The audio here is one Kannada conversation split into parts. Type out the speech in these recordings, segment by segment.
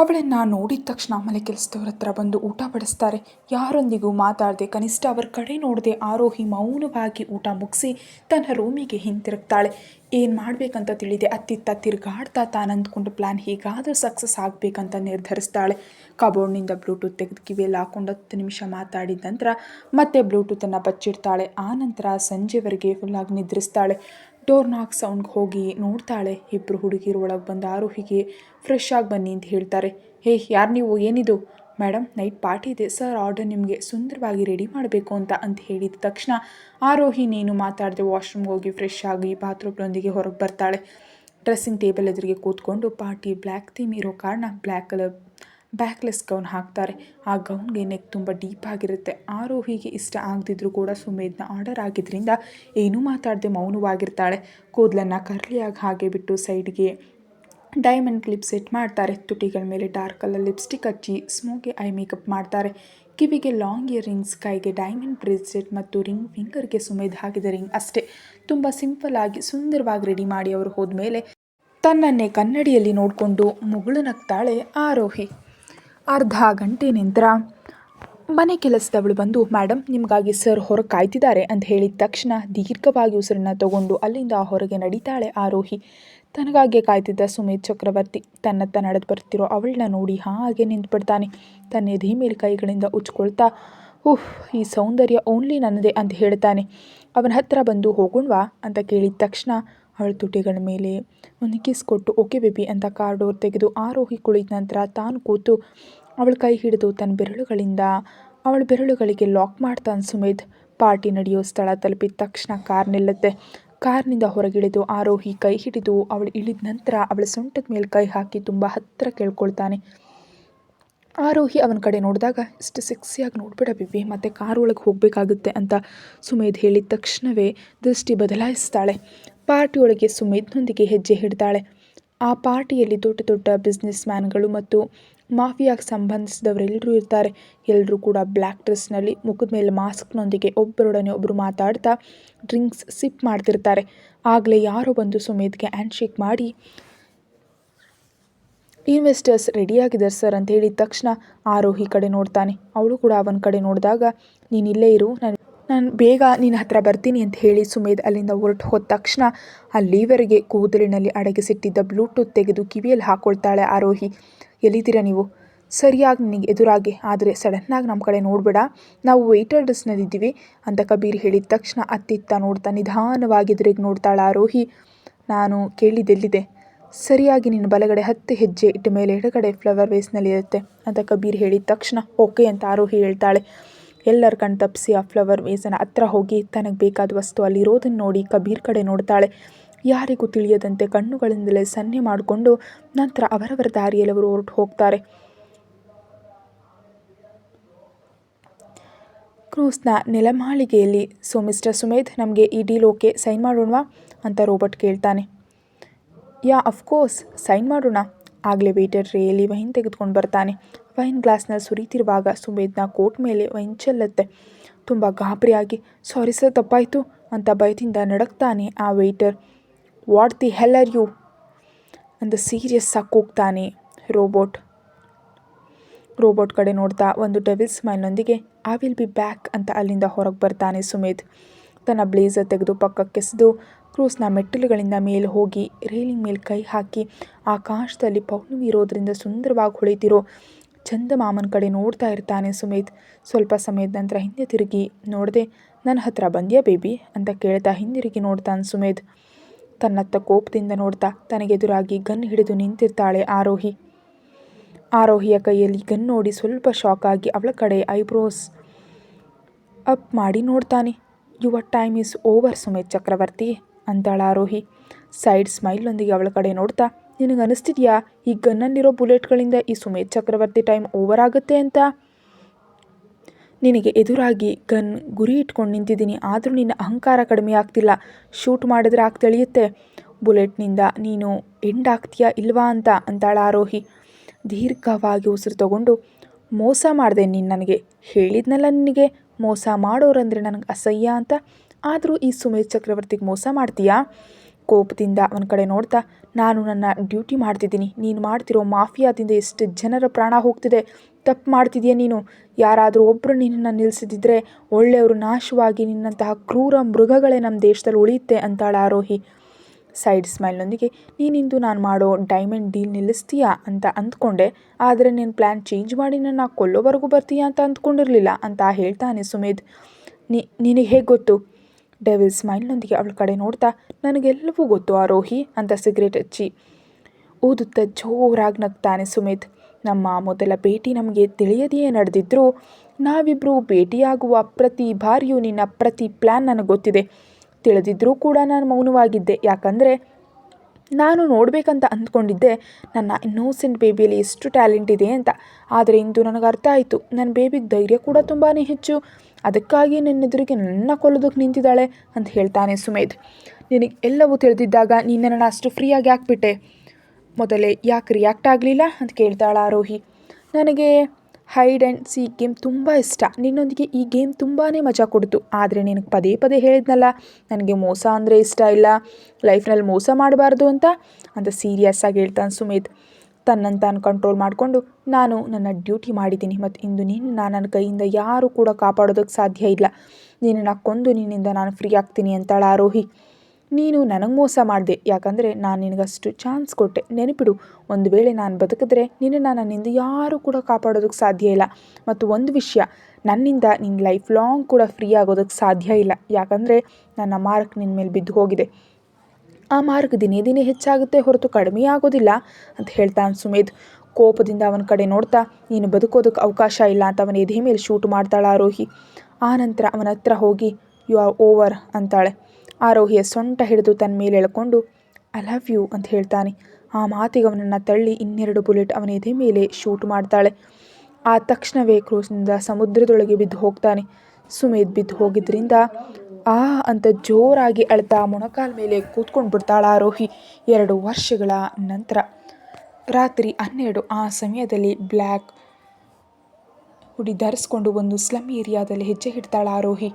ಅವಳನ್ನು ನೋಡಿದ ತಕ್ಷಣ ಮನೆ ಕೆಲಸದವ್ರ ಹತ್ರ ಬಂದು ಊಟ ಬಡಿಸ್ತಾರೆ. ಯಾರೊಂದಿಗೂ ಮಾತಾಡದೆ, ಕನಿಷ್ಠ ಅವರ ಕಡೆ ನೋಡದೆ ಆರೋಹಿ ಮೌನವಾಗಿ ಊಟ ಮುಗಿಸಿ ತನ್ನ ರೂಮಿಗೆ ಹಿಂತಿರುಗ್ತಾಳೆ. ಏನು ಮಾಡಬೇಕಂತ ತಿಳಿದೆ, ಅತ್ತಿತ್ತ ತಿರುಗಾಡ್ತಾ ತಾನು ಅಂದ್ಕೊಂಡು ಪ್ಲ್ಯಾನ್ ಹೀಗಾದರೂ ಸಕ್ಸಸ್ ಆಗಬೇಕಂತ ನಿರ್ಧರಿಸ್ತಾಳೆ. ಕಬೋರ್ಡ್ನಿಂದ ಬ್ಲೂಟೂತ್ ತೆಗೆದು ಕಿವಿಯಲ್ಲಿ ಹಾಕೊಂಡು ಹತ್ತು ನಿಮಿಷ ಮಾತಾಡಿದ ನಂತರ ಮತ್ತೆ ಬ್ಲೂಟೂತನ್ನು ಬಚ್ಚಿಡ್ತಾಳೆ ಆ ನಂತರ ಸಂಜೆವರೆಗೆ ಫುಲ್ಲಾಗಿ ನಿದ್ರಿಸ್ತಾಳೆ. ಡೋರ್ ನಾಕ್ ಸೌಂಡ್ಗೆ ಹೋಗಿ ನೋಡ್ತಾಳೆ. ಇಬ್ಬರು ಹುಡುಗಿರು ಒಳಗೆ ಬಂದು ಆರೋಹಿಗೆ ಫ್ರೆಶ್ ಆಗಿ ಬನ್ನಿ ಅಂತ ಹೇಳ್ತಾರೆ. ಹೇ, ಯಾರು ನೀವು? ಏನಿದು? ಮೇಡಮ್ ನೈಟ್ ಪಾರ್ಟಿ ಇದೆ. ಸರ್, ಆರ್ಡರ್ ನಿಮಗೆ ಸುಂದರವಾಗಿ ರೆಡಿ ಮಾಡಬೇಕು ಅಂತ ಅಂತ ಹೇಳಿದ ತಕ್ಷಣ ಆರೋಹಿ ನೀನು ಮಾತಾಡಿದೆ ವಾಶ್ರೂಮ್ಗೆ ಹೋಗಿ ಫ್ರೆಶ್ ಆಗಿ ಬಾತ್ರೂಮ್ನೊಂದಿಗೆ ಹೊರಗೆ ಬರ್ತಾಳೆ. ಡ್ರೆಸ್ಸಿಂಗ್ ಟೇಬಲ್ ಎದುರಿಗೆ ಕೂತ್ಕೊಂಡು ಪಾರ್ಟಿ ಬ್ಲ್ಯಾಕ್ ಥೀಮ್ ಇರೋ ಕಾರಣ ಬ್ಲ್ಯಾಕ್ ಕಲರ್ ಬ್ಯಾಕ್ಲೆಸ್ ಗೌನ್ ಹಾಕ್ತಾರೆ. ಆ ಗೌನ್ಗೆ ನೆಕ್ ತುಂಬ ಡೀಪ್ ಆಗಿರುತ್ತೆ. ಆರೋಹಿಗೆ ಇಷ್ಟ ಆಗದಿದ್ರೂ ಕೂಡ ಸುಮೇಧ್ನ ಆರ್ಡರ್ ಆಗಿದ್ದರಿಂದ ಏನೂ ಮಾತಾಡದೆ ಮೌನವಾಗಿರ್ತಾಳೆ. ಕೂದಲನ್ನು ಕರ್ಲಿಯಾಗಿ ಹಾಗೆ ಬಿಟ್ಟು ಸೈಡ್ಗೆ ಡೈಮಂಡ್ ಕ್ಲಿಪ್ ಸೆಟ್ ಮಾಡ್ತಾರೆ. ತುಟಿಗಳ ಮೇಲೆ ಡಾರ್ಕ್ ಕಲರ್ ಲಿಪ್ಸ್ಟಿಕ್ ಹಚ್ಚಿ ಸ್ಮೋಕಿ ಐ ಮೇಕಪ್ ಮಾಡ್ತಾರೆ. ಕಿವಿಗೆ ಲಾಂಗ್ ಇಯರ್ ರಿಂಗ್ಸ್ ಕೈಗೆ ಡೈಮಂಡ್ ಬ್ರೇಸ್ಲೆಟ್ ಮತ್ತು ರಿಂಗ್ ಫಿಂಗರ್ಗೆ ಸುಮೇಧ್ ಹಾಕಿದ ರಿಂಗ್ ಅಷ್ಟೇ. ತುಂಬ ಸಿಂಪಲ್ ಆಗಿ ಸುಂದರವಾಗಿ ರೆಡಿ ಮಾಡಿ ಅವರು ಹೋದ್ಮೇಲೆ ತನ್ನನ್ನೇ ಕನ್ನಡಿಯಲ್ಲಿ ನೋಡಿಕೊಂಡು ಮುಗುಳು ನಗ್ತಾಳೆ ಆರೋಹಿ. ಅರ್ಧ ಗಂಟೆ ನಂತರ ಮನೆ ಕೆಲಸದವಳು ಬಂದು ಮೇಡಮ್ ನಿಮಗಾಗಿ ಸರ್ ಹೊರಗೆ ಕಾಯ್ತಿದ್ದಾರೆ ಅಂತ ಹೇಳಿದ ತಕ್ಷಣ ದೀರ್ಘವಾಗಿ ಉಸಿರನ್ನ ತಗೊಂಡು ಅಲ್ಲಿಂದ ಹೊರಗೆ ನಡೀತಾಳೆ ಆರೋಹಿ. ತನಗಾಗಿ ಕಾಯ್ತಿದ್ದ ಸುಮೇಧ್ ಚಕ್ರವರ್ತಿ. ತನ್ನತ್ತ ನಡೆದು ಬರ್ತಿರೋ ಅವಳನ್ನ ನೋಡಿ ಹಾಗೆ ನಿಂತ್ಬಿಡ್ತಾನೆ. ತನ್ನ ಎದೆ ಮೇಲೆ ಕೈಗಳಿಂದ ಉಚ್ಕೊಳ್ತಾ ಉಹ್ ಈ ಸೌಂದರ್ಯ ಓನ್ಲಿ ನನ್ನದೇ ಅಂತ ಹೇಳ್ತಾನೆ. ಅವನ ಹತ್ತಿರ ಬಂದು ಹೋಗೋಣವಾ? ಅಂತ ಕೇಳಿದ ತಕ್ಷಣ ಅವಳ ತುಟಿಗಳ ಮೇಲೆ ಒಂದು ಕಿಸ್ ಕೊಟ್ಟು, ಓಕೆ ಬೇಬಿ ಅಂತ ಕಾರ್ ಡೋರ್ ತೆಗೆದು ಆರೋಹಿ ಕುಳಿತ ನಂತರ ತಾನು ಕೂತು ಅವಳ ಕೈ ಹಿಡಿದು ತನ್ನ ಬೆರಳುಗಳಿಂದ ಅವಳ ಬೆರಳುಗಳಿಗೆ ಲಾಕ್ ಮಾಡ್ತಾನೆ ಸುಮೇಧ್ ಪಾರ್ಟಿ ನಡೆಯೋ ಸ್ಥಳ ತಲುಪಿದ ತಕ್ಷಣ ಕಾರ್ ನಿಲ್ಲುತ್ತೆ. ಕಾರ್ನಿಂದ ಹೊರಗಿಳಿದು ಆರೋಹಿ ಕೈ ಹಿಡಿದು ಅವಳು ಇಳಿದ ನಂತರ ಅವಳ ಸೊಂಟದ ಮೇಲೆ ಕೈ ಹಾಕಿ ತುಂಬ ಹತ್ತಿರ ಕೇಳ್ಕೊಳ್ತಾನೆ. ಆರೋಹಿ ಅವನ ಕಡೆ ನೋಡಿದಾಗ, ಇಷ್ಟು ಸೆಕ್ಸಿಯಾಗಿ ನೋಡ್ಬೇಡ ಬಿಬಿ, ಮತ್ತು ಕಾರ್ ಒಳಗೆ ಹೋಗಬೇಕಾಗುತ್ತೆ ಅಂತ ಸುಮೇಧ್ ಹೇಳಿದ ತಕ್ಷಣವೇ ದೃಷ್ಟಿ ಬದಲಾಯಿಸ್ತಾಳೆ. ಪಾರ್ಟಿ ಸುಮಿತ್ನೊಂದಿಗೆ ಹೆಜ್ಜೆ ಹಿಡ್ತಾಳೆ ಆ ಪಾರ್ಟಿಯಲ್ಲಿ ದೊಡ್ಡ ದೊಡ್ಡ ಬಿಸ್ನೆಸ್ ಮ್ಯಾನ್ಗಳು ಮತ್ತು ಮಾಫಿಯಾಗೆ ಸಂಬಂಧಿಸಿದವರೆಲ್ಲರೂ ಇರ್ತಾರೆ. ಎಲ್ಲರೂ ಕೂಡ ಬ್ಲ್ಯಾಕ್ ಡ್ರೆಸ್ನಲ್ಲಿ, ಮುಖದ ಮೇಲೆ ಮಾಸ್ಕ್ನೊಂದಿಗೆ ಒಬ್ಬರೊಡನೆ ಒಬ್ಬರು ಮಾತಾಡ್ತಾ ಡ್ರಿಂಕ್ಸ್ ಸಿಪ್ ಮಾಡ್ತಿರ್ತಾರೆ. ಆಗಲೇ ಯಾರೋ ಬಂದು ಸುಮೇಧ್ಗೆ ಹ್ಯಾಂಡ್ಶೇಕ್ ಮಾಡಿ, ಇನ್ವೆಸ್ಟರ್ಸ್ ರೆಡಿಯಾಗಿದ್ದಾರೆ ಸರ್ ಅಂತ ಹೇಳಿದ ತಕ್ಷಣ ಆರೋಹಿ ಕಡೆ ನೋಡ್ತಾನೆ. ಅವಳು ಕೂಡ ಅವನ ಕಡೆ ನೋಡಿದಾಗ, ನೀನು ಇಲ್ಲೇ ಇರು, ನಾನು ನಾನು ಬೇಗ ನಿನ್ನ ಹತ್ರ ಬರ್ತೀನಿ ಅಂತ ಹೇಳಿ ಸುಮೇಧ್ ಅಲ್ಲಿಂದ ಹೊರಟು ಹೋದ ತಕ್ಷಣ ಅಲ್ಲಿವರೆಗೆ ಕೂದಲಿನಲ್ಲಿ ಅಡಗಿಸಿಟ್ಟಿದ್ದ ಬ್ಲೂಟೂತ್ ತೆಗೆದು ಕಿವಿಯಲ್ಲಿ ಹಾಕ್ಕೊಳ್ತಾಳೆ ಆರೋಹಿ. ಎಲ್ಲಿದ್ದೀರಾ ನೀವು? ಸರಿಯಾಗಿ ನಿನಗೆ ಎದುರಾಗಿ, ಆದರೆ ಸಡನ್ನಾಗಿ ನಮ್ಮ ಕಡೆ ನೋಡಬೇಡ. ನಾವು ವೆಯ್ಟರ್ ಡ್ರೆಸ್ನಲ್ಲಿದ್ದೀವಿ ಅಂತ ಕಬೀರ್ ಹೇಳಿದ ತಕ್ಷಣ ಅತ್ತಿತ್ತ ನೋಡ್ತಾ ನಿಧಾನವಾಗಿ ಎದುರಿಗೆ ನೋಡ್ತಾಳೆ ಆರೋಹಿ. ನಾನು ಕೇಳಿದ್ದೆಲ್ಲಿದೆ ಸರಿಯಾಗಿ ನಿನ್ನ ಬಲಗಡೆ ಹತ್ತು ಹೆಜ್ಜೆ ಇಟ್ಟ ಮೇಲೆ ಎಡಗಡೆ ಫ್ಲವರ್ ವೇಸ್ನಲ್ಲಿರುತ್ತೆ ಅಂತ ಕಬೀರ್ ಹೇಳಿದ ತಕ್ಷಣ ಓಕೆ ಅಂತ ಆರೋಹಿ ಹೇಳ್ತಾಳೆ. ಎಲ್ಲರ ಕಣ್ ತಪ್ಪಿಸಿ ಆ ಫ್ಲವರ್ ವೇಸನ ಹತ್ರ ಹೋಗಿ ತನಗೆ ಬೇಕಾದ ವಸ್ತು ಅಲ್ಲಿರೋದನ್ನು ನೋಡಿ ಕಬೀರ್ ಕಡೆ ನೋಡ್ತಾಳೆ. ಯಾರಿಗೂ ತಿಳಿಯದಂತೆ ಕಣ್ಣುಗಳಿಂದಲೇ ಸನ್ನೆ ಮಾಡಿಕೊಂಡು ನಂತರ ಅವರವರ ದಾರಿಯಲ್ಲಿ ಅವರು ಹೊರಟು ಹೋಗ್ತಾರೆ. ಕ್ರೂಸ್ನ ನೆಲಮಾಳಿಗೆಯಲ್ಲಿ ಸೊ ಮಿಸ್ಟರ್ ಸುಮೇಧ್ ನಮಗೆ ಈ ಡೀಲ್ ಓಕೆ ಸೈನ್ ಮಾಡೋಣವಾ? ಅಂತ ರೋಬರ್ಟ್ ಕೇಳ್ತಾನೆ. ಯಾ ಅಫ್ಕೋರ್ಸ್ ಸೈನ್ ಮಾಡೋಣ. ಆಗಲೇ ವೇಟರ್ ರೇಲಿ ವೈನ್ ತೆಗೆದುಕೊಂಡು ಬರ್ತಾನೆ. ವೈನ್ ಗ್ಲಾಸ್ನ ಸುರಿತಿರುವಾಗ ಸುಮೇಧ್ನ ಕೋಟ್ ಮೇಲೆ ವೈನ್ ಚೆಲ್ಲತ್ತೆ. ತುಂಬ ಗಾಬರಿಯಾಗಿ ಸಾರಿ ಸರ್ ತಪ್ಪಾಯಿತು ಅಂತ ಭಯದಿಂದ ನಡಕ್ತಾನೆ ಆ waiter what the hell are you ಅಂತ ಸೀರಿಯಸ್ ಆಗಿ ಕೂಗ್ತಾನೆ ರೋಬೋಟ್ ರೋಬೋಟ್ ಕಡೆ ನೋಡ್ತಾ ಒಂದು ಡೆವಿಲ್ ಸ್ಮೈಲ್ನೊಂದಿಗೆ ಐ ವಿಲ್ ಬಿ ಬ್ಯಾಕ್ ಅಂತ ಅಲ್ಲಿಂದ ಹೊರಗೆ ಬರ್ತಾನೆ ಸುಮೇಧ್. ತನ್ನ ಬ್ಲೇಸರ್ ತೆಗೆದು ಪಕ್ಕಕ್ಕೆಸೆದು ಕ್ರೂಸ್ನ ಮೆಟ್ಟಿಲುಗಳಿಂದ ಮೇಲೆ ಹೋಗಿ ರೇಲಿಂಗ್ ಮೇಲೆ ಕೈ ಹಾಕಿ ಆಕಾಶದಲ್ಲಿ ಪೌರ್ಣಮಿ ಇರೋದ್ರಿಂದ ಸುಂದರವಾಗಿ ಹೊಳಿತಿರೋ ಚಂದಮಾಮನ ಕಡೆ ನೋಡ್ತಾ ಇರ್ತಾನೆ ಸುಮಿತ್. ಸ್ವಲ್ಪ ಸಮಯದ ನಂತರ ಹಿಂದೆ ತಿರುಗಿ ನೋಡದೆ, ನನ್ನ ಹತ್ರ ಬಂದ್ಯಾ ಬೇಬಿ? ಅಂತ ಕೇಳ್ತಾ ಹಿಂದಿರುಗಿ ನೋಡ್ತಾನೆ ಸುಮೇಧ್ ತನ್ನತ್ತ ಕೋಪದಿಂದ ನೋಡ್ತಾ ತನಗೆದುರಾಗಿ ಗನ್ ಹಿಡಿದು ನಿಂತಿರ್ತಾಳೆ ಆರೋಹಿ. ಆರೋಹಿಯ ಕೈಯಲ್ಲಿ ಗನ್ ನೋಡಿ ಸ್ವಲ್ಪ ಶಾಕ್ ಆಗಿ ಅವಳ ಕಡೆ ಐಬ್ರೋಸ್ ಅಪ್ ಮಾಡಿ ನೋಡ್ತಾನೆ. Your time is over Sumedh Chakravarti. ಅಂತಾಳ Aarohi. Side ಸ್ಮೈಲ್ನೊಂದಿಗೆ ಅವಳ ಕಡೆ ನೋಡ್ತಾ, ನಿನಗೆ ಅನಿಸ್ತಿದ್ಯಾ? ಈ ಗನ್ನಲ್ಲಿರೋ ಬುಲೆಟ್ಗಳಿಂದ ಈ ಸುಮೇಧ್ ಚಕ್ರವರ್ತಿ ಟೈಮ್ ಓವರ್ ಆಗುತ್ತೆ ಅಂತ? ನಿನಗೆ ಎದುರಾಗಿ ಗನ್ ಗುರಿ ಇಟ್ಕೊಂಡು ನಿಂತಿದ್ದೀನಿ, ಆದರೂ ನಿನ್ನ ಅಹಂಕಾರ ಕಡಿಮೆ ಆಗ್ತಿಲ್ಲ. ಶೂಟ್ ಮಾಡಿದ್ರೆ ಆಗ್ತಳಿಯುತ್ತೆ ಬುಲೆಟ್ನಿಂದ ನೀನು ಎಂಡ್ ಆಗ್ತೀಯಾ ಇಲ್ವಾ ಅಂತ ಅಂತಾಳ ಆರೋಹಿ. ದೀರ್ಘವಾಗಿ ಉಸಿರು ತಗೊಂಡು, ಮೋಸ ಮಾಡಿದೆ ನೀನು ನನಗೆ. ಹೇಳಿದ್ನಲ್ಲ ನಿನಗೆ, ಮೋಸ ಮಾಡೋರಂದರೆ ನನಗೆ ಅಸಹ್ಯ ಅಂತ. ಆದರೂ ಈ ಸುಮೇಧ್ ಚಕ್ರವರ್ತಿಗೆ ಮೋಸ ಮಾಡ್ತೀಯಾ? ಕೋಪದಿಂದ ಅವನ ಕಡೆ ನೋಡ್ತಾ, ನಾನು ನನ್ನ ಡ್ಯೂಟಿ ಮಾಡ್ತಿದ್ದೀನಿ. ನೀನು ಮಾಡ್ತಿರೋ ಮಾಫಿಯಾದಿಂದ ಎಷ್ಟು ಜನರ ಪ್ರಾಣ ಹೋಗ್ತಿದೆ? ತಪ್ಪು ಮಾಡ್ತಿದೆಯಾ ನೀನು? ಯಾರಾದರೂ ಒಬ್ಬರು ನಿನ್ನನ್ನು ನಿಲ್ಲಿಸಿದ್ರೆ ಒಳ್ಳೆಯವರು ನಾಶವಾಗಿ ನಿನ್ನಂತಹ ಕ್ರೂರ ಮೃಗಗಳೇ ನಮ್ಮ ದೇಶದಲ್ಲಿ ಉಳಿಯುತ್ತೆ ಅಂತಾಳೆ ಆರೋಹಿ. ಸೈಡ್ ಸ್ಮೈಲ್ನೊಂದಿಗೆ, ನೀನಿಂದು ನಾನು ಮಾಡೋ ಡೈಮಂಡ್ ಡೀಲ್ ನಿಲ್ಲಿಸ್ತೀಯಾ ಅಂತ ಅಂದ್ಕೊಂಡೆ. ಆದರೆ ನಿನ್ನ ಪ್ಲ್ಯಾನ್ ಚೇಂಜ್ ಮಾಡಿ ನನ್ನ ಕೊಲ್ಲೋವರೆಗೂ ಬರ್ತೀಯಾ ಅಂತ ಅಂದ್ಕೊಂಡಿರಲಿಲ್ಲ ಅಂತ ಹೇಳ್ತಾನೆ ಸುಮೇಧ್. ನಿನಗೆ ಹೇಗೆ ಗೊತ್ತು? ಡೆವಿಲ್ ಸ್ಮೈಲ್ನೊಂದಿಗೆ ಅವಳ ಕಡೆ ನೋಡ್ತಾ, ನನಗೆಲ್ಲವೂ ಗೊತ್ತು ಆರೋಹಿ, ಅಂತ ಸಿಗರೇಟ್ ಹಚ್ಚಿ. ಊದುತ್ತಾ ಜೋರಾಗಿ ನಗ್ತಾನೆ ಸುಮಿತ್. ನಮ್ಮ ಮೊದಲ ಭೇಟಿ ನಮಗೆ ತಿಳಿಯದೆಯೇ ನಡೆದಿದ್ರು ನಾವಿಬ್ಬರು ಭೇಟಿಯಾಗುವ ಪ್ರತಿ ಬಾರಿಯೂ ನಿನ್ನ ಪ್ರತಿ ಪ್ಲ್ಯಾನ್ ನನಗೆ ಗೊತ್ತಿದೆ. ತಿಳಿದಿದ್ದರೂ ಕೂಡ ನಾನು ಮೌನವಾಗಿದ್ದೆ. ಯಾಕಂದರೆ, ನಾನು ನೋಡಬೇಕಂತ ಅಂದ್ಕೊಂಡಿದ್ದೆ, ನನ್ನ ಇನ್ನೋಸೆಂಟ್ ಬೇಬಿಯಲ್ಲಿ ಎಷ್ಟು ಟ್ಯಾಲೆಂಟ್ ಇದೆ ಅಂತ. ಆದರೆ ಇಂದು ನನಗೆ ಅರ್ಥ ಆಯಿತು. ನನ್ನ ಬೇಬಿಗೆ ಧೈರ್ಯ ಕೂಡ ತುಂಬಾ ಹೆಚ್ಚು. ಅದಕ್ಕಾಗಿ ನಿನ್ನೆದುರಿಗೆ ನನ್ನ ಕೊಲ್ಲೋದಕ್ಕೆ ನಿಂತಿದ್ದಾಳೆ ಅಂತ ಹೇಳ್ತಾನೆ ಸುಮೇಧ್. ನಿನಗೆ ಎಲ್ಲವೂ ತಿಳಿದಿದ್ದಾಗ ನೀನು ನನ್ನ ಅಷ್ಟು ಫ್ರೀಯಾಗಿ ಹಾಕ್ಬಿಟ್ಟೆ. ಮೊದಲೇ ಯಾಕೆ ರಿಯಾಕ್ಟ್ ಆಗಲಿಲ್ಲ ಅಂತ ಕೇಳ್ತಾಳೆ ಆರೋಹಿ. ನನಗೆ ಹೈಡ್ ಆ್ಯಂಡ್ ಸಿ ಗೇಮ್ ತುಂಬ ಇಷ್ಟ. ನಿನ್ನೊಂದಿಗೆ ಈ ಗೇಮ್ ತುಂಬಾ ಮಜಾ ಕೊಡ್ತು. ಆದರೆ ನಿನಗೆ ಪದೇ ಪದೇ ಹೇಳಿದ್ನಲ್ಲ, ನನಗೆ ಮೋಸ ಅಂದರೆ ಇಷ್ಟ ಇಲ್ಲ. ಲೈಫ್ನಲ್ಲಿ ಮೋಸ ಮಾಡಬಾರ್ದು ಅಂತ ಅಂತ ಸೀರಿಯಸ್ ಆಗಿ ಹೇಳ್ತಾನೆ ಸುಮೇಧ್. ತನ್ನನ್ನು ತಾನು ಕಂಟ್ರೋಲ್ ಮಾಡಿಕೊಂಡು ನಾನು ನನ್ನ ಡ್ಯೂಟಿ ಮಾಡಿದ್ದೀನಿ. ಮತ್ತು ಇಂದು ನಿನ್ನ ನನ್ನ ಕೈಯಿಂದ ಯಾರೂ ಕೂಡ ಕಾಪಾಡೋದಕ್ಕೆ ಸಾಧ್ಯ ಇಲ್ಲ. ನಿನ್ನನ್ನು ಕೊಂದು ನಿನ್ನಿಂದ ನಾನು ಫ್ರೀ ಆಗ್ತೀನಿ ಅಂತಾಳ ಆರೋಹಿ ನೀನು ನನಗೆ ಮೋಸ ಮಾಡಿದೆ. ಯಾಕಂದರೆ ನಾನು ನಿನಗಷ್ಟು ಚಾನ್ಸ್ ಕೊಟ್ಟೆ. ನೆನಪಿಡು, ಒಂದು ವೇಳೆ ನಾನು ಬದುಕಿದ್ರೆ ನಿನ್ನನ್ನು ನನ್ನಿಂದ ಯಾರೂ ಕೂಡ ಕಾಪಾಡೋದಕ್ಕೆ ಸಾಧ್ಯ ಇಲ್ಲ. ಮತ್ತು ಒಂದು ವಿಷಯ, ನನ್ನಿಂದ ನಿನ್ನ ಲೈಫ್ ಲಾಂಗ್ ಕೂಡ ಫ್ರೀ ಆಗೋದಕ್ಕೆ ಸಾಧ್ಯ ಇಲ್ಲ. ಯಾಕಂದರೆ ನನ್ನ ಮಾರ್ಕ್ ನಿನ್ನ ಮೇಲೆ ಬಿದ್ದು ಹೋಗಿದೆ. ಆ ಮಾರ್ಕ್ ದಿನೇ ದಿನೇ ಹೆಚ್ಚಾಗುತ್ತೆ ಹೊರತು ಕಡಿಮೆ ಆಗೋದಿಲ್ಲ ಅಂತ ಹೇಳ್ತಾನೆ ಸುಮೇಧ್. ಕೋಪದಿಂದ ಅವನ ಕಡೆ ನೋಡ್ತಾ, ನೀನು ಬದುಕೋದಕ್ಕೆ ಅವಕಾಶ ಇಲ್ಲ ಅಂತ ಅವನ ಎದೆ ಮೇಲೆ ಶೂಟ್ ಮಾಡ್ತಾಳೆ ಆರೋಹಿ. ಆನಂತರ ಅವನ ಹತ್ರ ಹೋಗಿ, ಯು ಆರ್ ಓವರ್ ಅಂತಾಳೆ. ಆರೋಹಿಯ ಸೊಂಟ ಹಿಡಿದು ತನ್ನ ಮೇಲೆ ಎಳ್ಕೊಂಡು, ಐ ಲವ್ ಯು ಅಂತ ಹೇಳ್ತಾನೆ. ಆ ಮಾತಿಗೆ ಅವನನ್ನು ತಳ್ಳಿ ಇನ್ನೆರಡು ಬುಲೆಟ್ ಅವನ ಎದೆ ಮೇಲೆ ಶೂಟ್ ಮಾಡ್ತಾಳೆ. ಆ ತಕ್ಷಣವೇ ಕ್ರೂಸ್ನಿಂದ ಸಮುದ್ರದೊಳಗೆ ಬಿದ್ದು ಹೋಗ್ತಾನೆ. ಸುಮೇಧ್ ಬಿದ್ದು ಹೋಗಿದ್ದರಿಂದ ಆ ಅಂತ ಜೋರಾಗಿ ಅಳ್ತಾ ಮೊಣಕಾಲ ಮೇಲೆ ಕೂತ್ಕೊಂಡು ಬಿಡ್ತಾಳ ಆರೋಹಿ ಎರಡು ವರ್ಷಗಳ ನಂತರ. ರಾತ್ರಿ ಹನ್ನೆರಡು, ಆ ಸಮಯದಲ್ಲಿ ಬ್ಲ್ಯಾಕ್ ಹುಡಿ ಧರಿಸ್ಕೊಂಡು ಒಂದು ಸ್ಲಮ್ ಏರಿಯಾದಲ್ಲಿ ಹೆಜ್ಜೆ ಇಡ್ತಾಳ ಆರೋಹಿ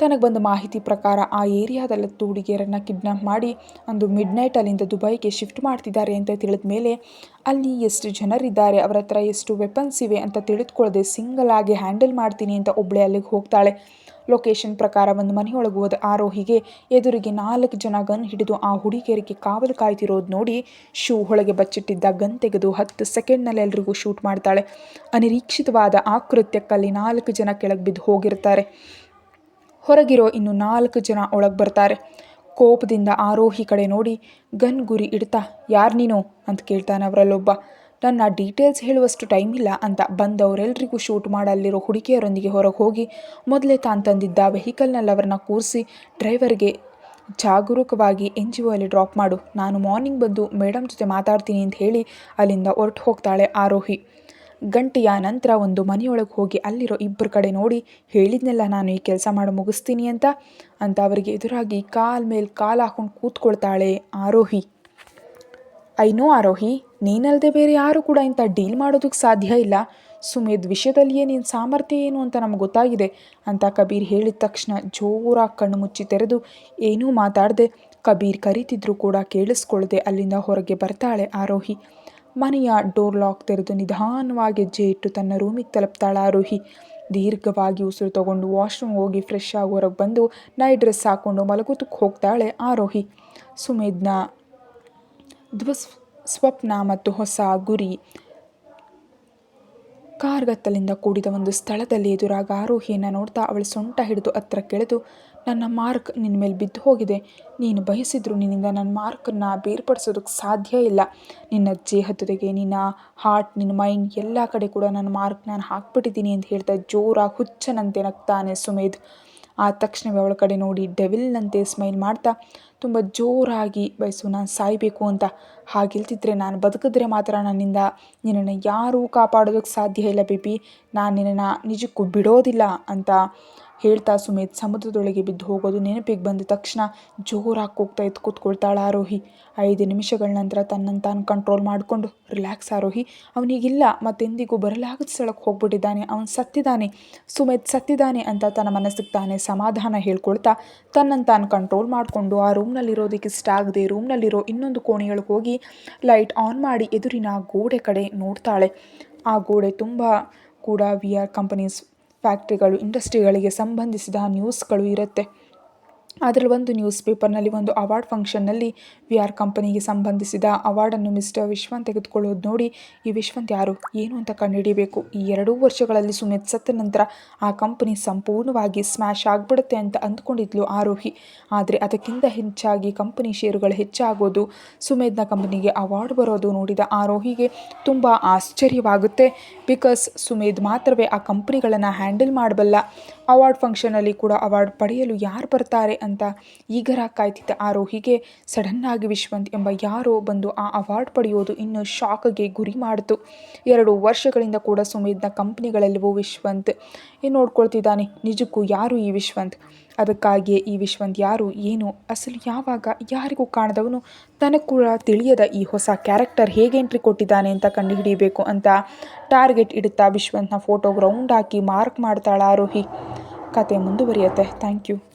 ತನಗೆ ಬಂದ ಮಾಹಿತಿ ಪ್ರಕಾರ ಆ ಏರಿಯಾದಲ್ಲತ್ತು ಹುಡುಗಿಯರನ್ನು ಕಿಡ್ನಾಪ್ ಮಾಡಿ ಅಂದು ಮಿಡ್ ನೈಟ್ ಅಲ್ಲಿಂದ ದುಬೈಗೆ ಶಿಫ್ಟ್ ಮಾಡ್ತಿದ್ದಾರೆ ಅಂತ ತಿಳಿದ ಮೇಲೆ ಅಲ್ಲಿ ಎಷ್ಟು ಜನರಿದ್ದಾರೆ ಅವರ ಹತ್ರ ಎಷ್ಟು ವೆಪನ್ಸ್ ಇವೆ ಅಂತ ತಿಳಿದುಕೊಳ್ಳದೆ ಸಿಂಗಲ್ ಆಗಿ ಹ್ಯಾಂಡಲ್ ಮಾಡ್ತೀನಿ ಅಂತ ಒಬ್ಬಳೆ ಅಲ್ಲಿಗೆ ಹೋಗ್ತಾಳೆ. ಲೊಕೇಶನ್ ಪ್ರಕಾರ ಒಂದು ಮನೆಯೊಳಗೆ ಹೋದ ಆರೋಹಿಗೆ ಎದುರಿಗೆ ನಾಲ್ಕು ಜನ ಗನ್ ಹಿಡಿದು ಆ ಹುಡುಗಿಯರಿಗೆ ಕಾವಲು ಕಾಯ್ತಿರೋದು ನೋಡಿ ಶೂ ಒಳಗೆ ಬಚ್ಚಿಟ್ಟಿದ್ದ ಗನ್ ತೆಗೆದು ಹತ್ತು ಸೆಕೆಂಡ್ನಲ್ಲಿ ಎಲ್ರಿಗೂ ಶೂಟ್ ಮಾಡ್ತಾಳೆ. ಅನಿರೀಕ್ಷಿತವಾದ ಆ ಕೃತ್ಯಕ್ಕಲ್ಲಿ ನಾಲ್ಕು ಜನ ಕೆಳಗೆ ಬಿದ್ದು ಹೋಗಿರ್ತಾರೆ. ಹೊರಗಿರೋ ಇನ್ನು ನಾಲ್ಕು ಜನ ಒಳಗೆ ಬರ್ತಾರೆ. ಕೋಪದಿಂದ ಆರೋಹಿ ಕಡೆ ನೋಡಿ ಗನ್ ಗುರಿ ಇಡ್ತಾ, ಯಾರು ನೀನು? ಅಂತ ಕೇಳ್ತಾನೆ ಅವರಲ್ಲೊಬ್ಬ. ನನ್ನ ಡೀಟೇಲ್ಸ್ ಹೇಳುವಷ್ಟು ಟೈಮ್ ಇಲ್ಲ ಅಂತ ಬಂದವರೆಲ್ಲರಿಗೂ ಶೂಟ್ ಮಾಡಲ್ಲಿರೋ ಹುಡುಗಿಯರೊಂದಿಗೆ ಹೊರಗೆ ಹೋಗಿ ಮೊದಲೇ ತಾನು ತಂದಿದ್ದ ವೆಹಿಕಲ್ನಲ್ಲಿ ಅವರನ್ನ ಕೂರಿಸಿ ಡ್ರೈವರ್ಗೆ ಜಾಗರೂಕವಾಗಿ ಎನ್ ಜಿ ಒ ಅಲ್ಲಿ ಡ್ರಾಪ್ ಮಾಡು. ನಾನು ಮಾರ್ನಿಂಗ್ ಬಂದು ಮೇಡಮ್ ಜೊತೆ ಮಾತಾಡ್ತೀನಿ ಅಂತ ಹೇಳಿ ಅಲ್ಲಿಂದ ಹೊರಟು ಹೋಗ್ತಾಳೆ ಆರೋಹಿ. ಗಂಟೆಯ ನಂತರ ಒಂದು ಮನೆಯೊಳಗೆ ಹೋಗಿ ಅಲ್ಲಿರೋ ಇಬ್ಬರ ಕಡೆ ನೋಡಿ ಹೇಳಿದ್ನೆಲ್ಲ ನಾನು ಈ ಕೆಲಸ ಮಾಡಿ, ಮುಗಿಸ್ತೀನಿ ಅಂತ ಅಂತ ಅವರಿಗೆ ಎದುರಾಗಿ ಕಾಲ್ ಮೇಲೆ ಕಾಲು ಹಾಕೊಂಡು ಕೂತ್ಕೊಳ್ತಾಳೆ ಆರೋಹಿ. I know Arohi. ನೀನಲ್ಲದೆ ಬೇರೆ ಯಾರು ಕೂಡ ಇಂಥ ಡೀಲ್ ಮಾಡೋದಕ್ಕೆ ಸಾಧ್ಯ ಇಲ್ಲ. ಸುಮೇಧ್, ವಿಷಯದಲ್ಲಿಯೇ ನಿನ್ನ ಸಾಮರ್ಥ್ಯ ಏನು ಅಂತ ನಮ್ಗೆ ಗೊತ್ತಾಗಿದೆ ಅಂತ ಕಬೀರ್ ಹೇಳಿದ ತಕ್ಷಣ ಜೋರಾಗಿ ಕಣ್ಣು ಮುಚ್ಚಿ ತೆರೆದು, ಏನೂ ಮಾತಾಡದೆ, ಕಬೀರ್ ಕರೀತಿದ್ರು ಕೂಡ ಕೇಳಿಸ್ಕೊಳ್ಳದೆ ಅಲ್ಲಿಂದ ಹೊರಗೆ ಬರ್ತಾಳೆ ಆರೋಹಿ. ಮನೆಯ ಡೋರ್ ಲಾಕ್ ತೆರೆದು ನಿಧಾನವಾಗಿ ಹೆಜ್ಜೆ ಇಟ್ಟು ತನ್ನ ರೂಮಿಗೆ ತಲುಪ್ತಾಳೆ ಆರೋಹಿ. ದೀರ್ಘವಾಗಿ ಉಸಿರು ತಗೊಂಡು ವಾಶ್ರೂಮ್ ಹೋಗಿ ಫ್ರೆಶ್ ಆಗಿ ಹೊರಗೆ ಬಂದು ನೈಟ್ ಡ್ರೆಸ್ ಹಾಕ್ಕೊಂಡು ಮಲಗೋದಕ್ಕೆ ಹೋಗ್ತಾಳೆ ಆರೋಹಿ. ಸುಮೇಧ್ನ ಧ್ವಸ್ ಸ್ವಪ್ನ ಮತ್ತು ಹೊಸ ಗುರಿ. ಕಾರ್ಗತ್ತಲಿಂದ ಕೂಡಿದ ಒಂದು ಸ್ಥಳದಲ್ಲಿ ಎದುರಾಗ ಆರೋಹಿಯನ್ನು ನೋಡ್ತಾ ಅವಳು ಸೊಂಟ ಹಿಡಿದು ಹತ್ರ ಕೆಳೆದು, ನನ್ನ ಮಾರ್ಕ್ ನಿನ್ನ ಮೇಲೆ ಬಿದ್ದು ಹೋಗಿದೆ. ನೀನು ಬಯಸಿದ್ರು ನಿನ್ನಿಂದ ನನ್ನ ಮಾರ್ಕನ್ನು ಬೇರ್ಪಡಿಸೋದಕ್ಕೆ ಸಾಧ್ಯ ಇಲ್ಲ. ನಿನ್ನ ದೇಹದೊತೆಗೆ ನಿನ್ನ ಹಾರ್ಟ್ ನಿನ್ನ ಮೈಂಡ್ ಎಲ್ಲ ಕಡೆ ಕೂಡ ನನ್ನ ಮಾರ್ಕ್ ನಾನು ಹಾಕ್ಬಿಟ್ಟಿದ್ದೀನಿ ಅಂತ ಹೇಳ್ತಾ ಜೋರಾಗಿ ಹುಚ್ಚನಂತೆ ನಗ್ತಾನೆ ಸುಮೇಧ್. ಆ ತಕ್ಷಣವೇ ಅವಳ ಕಡೆ ನೋಡಿ, ಡೆವಿಲ್ನಂತೆ ಸ್ಮೈಲ್ ಮಾಡ್ತಾ ತುಂಬ ಜೋರಾಗಿ ಬಯಸು, ನಾನು ಸಾಯಬೇಕು ಅಂತ ಹಾಗಿಲ್ತಿದ್ರೆ ನಾನು ಬದುಕಿದ್ರೆ ಮಾತ್ರ ನನ್ನಿಂದ. ನಿನ್ನನ್ನು ಯಾರೂ ಕಾಪಾಡೋದಕ್ಕೆ ಸಾಧ್ಯ ಇಲ್ಲ, ಬೇಬಿ. ನಾನು ನಿನ್ನನ್ನು ನಿಜಕ್ಕೂ ಬಿಡೋದಿಲ್ಲ ಅಂತ ಹೇಳ್ತಾ ಸುಮೇಧ್ ಸಮುದ್ರದೊಳಗೆ ಬಿದ್ದು ಹೋಗೋದು ನೆನಪಿಗೆ ಬಂದ ತಕ್ಷಣ ಜೋರಾಗಿ ಕೂಗ್ತಾ ಎದ್ದು ಕೂತ್ಕೊಳ್ತಾಳೆ ಆರೋಹಿ. ಐದು ನಿಮಿಷಗಳ ನಂತರ ತನ್ನನ್ನು ತಾನು ಕಂಟ್ರೋಲ್ ಮಾಡಿಕೊಂಡು ರಿಲ್ಯಾಕ್ಸ್ ಆರೋಹಿ ಅವನಿಗಿಲ್ಲ ಮತ್ತೆಂದಿಗೂ ಬರಲಾಗದ ಸ್ಥಳಕ್ಕೆ ಹೋಗ್ಬಿಟ್ಟಿದ್ದಾನೆ, ಅವನು ಸತ್ತಿದ್ದಾನೆ ಸುಮೇಧ್ ಸತ್ತಿದ್ದಾನೆ ಅಂತ ತನ್ನ ಮನಸ್ಸಿಗೆ ತಾನೇ ಸಮಾಧಾನ ಹೇಳ್ಕೊಳ್ತಾ ತನ್ನನ್ನು ತಾನು ಕಂಟ್ರೋಲ್ ಮಾಡಿಕೊಂಡು ಆ ರೂಮ್ನಲ್ಲಿರೋದಕ್ಕೆ ಇಷ್ಟ ಆಗದೆ ರೂಮ್ನಲ್ಲಿರೋ ಇನ್ನೊಂದು ಕೋಣೆಯೊಳಗೆ ಹೋಗಿ ಲೈಟ್ ಆನ್ ಮಾಡಿ ಎದುರಿನ ಗೋಡೆ ಕಡೆ ನೋಡ್ತಾಳೆ. ಆ ಗೋಡೆ ತುಂಬ ಕೂಡ ವಿ ಆರ್ ಕಂಪನೀಸ್ ಫ್ಯಾಕ್ಟ್ರಿಗಳು ಇಂಡಸ್ಟ್ರಿಗಳಿಗೆ ಸಂಬಂಧಿಸಿದ ನ್ಯೂಸ್ಗಳು ಇರುತ್ತೆ. ಅದರಲ್ಲಿ ಒಂದು ನ್ಯೂಸ್ ಪೇಪರ್ನಲ್ಲಿ ಒಂದು ಅವಾರ್ಡ್ ಫಂಕ್ಷನ್ನಲ್ಲಿ ವಿ ಆರ್ ಕಂಪನಿಗೆ ಸಂಬಂಧಿಸಿದ ಅವಾರ್ಡನ್ನು ಮಿಸ್ಟರ್ ವಿಶ್ವಂತ್ ತೆಗೆದುಕೊಳ್ಳೋದು ನೋಡಿ, ಈ ವಿಶ್ವಂತ್ ಯಾರು? ಏನು ಅಂತ ಕಂಡುಹಿಡಿಯಬೇಕು ಈ ಎರಡೂ ವರ್ಷಗಳಲ್ಲಿ ಸುಮಿತ್ ಸತ್ತ ನಂತರ ಆ ಕಂಪನಿ ಸಂಪೂರ್ಣವಾಗಿ ಸ್ಮ್ಯಾಶ್ ಆಗಿಬಿಡುತ್ತೆ ಅಂತ ಅಂದ್ಕೊಂಡಿದ್ಲು ಆರೋಹಿ. ಆದರೆ ಅದಕ್ಕಿಂತ ಹೆಚ್ಚಾಗಿ ಕಂಪನಿ ಷೇರುಗಳು ಹೆಚ್ಚಾಗೋದು ಸುಮೇಧ್ನ ಕಂಪನಿಗೆ ಅವಾರ್ಡ್ ಬರೋದು ನೋಡಿದ ಆರೋಹಿಗೆ ತುಂಬ ಆಶ್ಚರ್ಯವಾಗುತ್ತೆ. ಬಿಕಾಸ್ ಸುಮೇಧ್ ಮಾತ್ರವೇ ಆ ಕಂಪ್ನಿಗಳನ್ನು ಹ್ಯಾಂಡಲ್ ಮಾಡಬಲ್ಲ. ಅವಾರ್ಡ್ ಫಂಕ್ಷನಲ್ಲಿ ಕೂಡ ಅವಾರ್ಡ್ ಪಡೆಯಲು ಯಾರು ಬರ್ತಾರೆ ಅಂತ ಈಗರ ಕಾಯ್ತಿದ್ದ ಆರೋಹಿಗೆ ಸಡನ್ನಾಗಿ ವಿಶ್ವಂತ್ ಎಂಬ ಯಾರೋ ಬಂದು ಆ ಅವಾರ್ಡ್ ಪಡೆಯೋದು ಇನ್ನು ಶಾಕ್ಗೆ ಗುರಿ ಮಾಡಿತು. ಎರಡು ವರ್ಷಗಳಿಂದ ಕೂಡ ಸುಮೇಧ್ನ ಕಂಪ್ನಿಗಳೆಲ್ಲವೂ ವಿಶ್ವಂತ್. ಏನು ನೋಡ್ಕೊಳ್ತಿದ್ದಾನೆ? ನಿಜಕ್ಕೂ ಯಾರು ಈ ವಿಶ್ವಂತ್? ಅದಕ್ಕಾಗಿಯೇ ಈ ವಿಶ್ವಂತ್ ಯಾರು, ಏನು, ಅಸಲು ಯಾವಾಗ, ಯಾರಿಗೂ ಕಾಣದವನು, ತನಗೆ ಕೂಡ ತಿಳಿಯದ ಈ ಹೊಸ ಕ್ಯಾರೆಕ್ಟರ್ ಹೇಗೆ ಎಂಟ್ರಿ ಕೊಟ್ಟಿದ್ದಾನೆ ಅಂತ ಕಂಡುಹಿಡಿಯಬೇಕು ಅಂತ ಟಾರ್ಗೆಟ್ ಇಡುತ್ತಾ ವಿಶ್ವಂತ್ನ ಫೋಟೋ ಗ್ರೌಂಡ್ ಹಾಕಿ ಮಾರ್ಕ್ ಮಾಡ್ತಾಳೆ ಆರೋಹಿ. ಕತೆ ಮುಂದುವರಿಯುತ್ತೆ. Thank you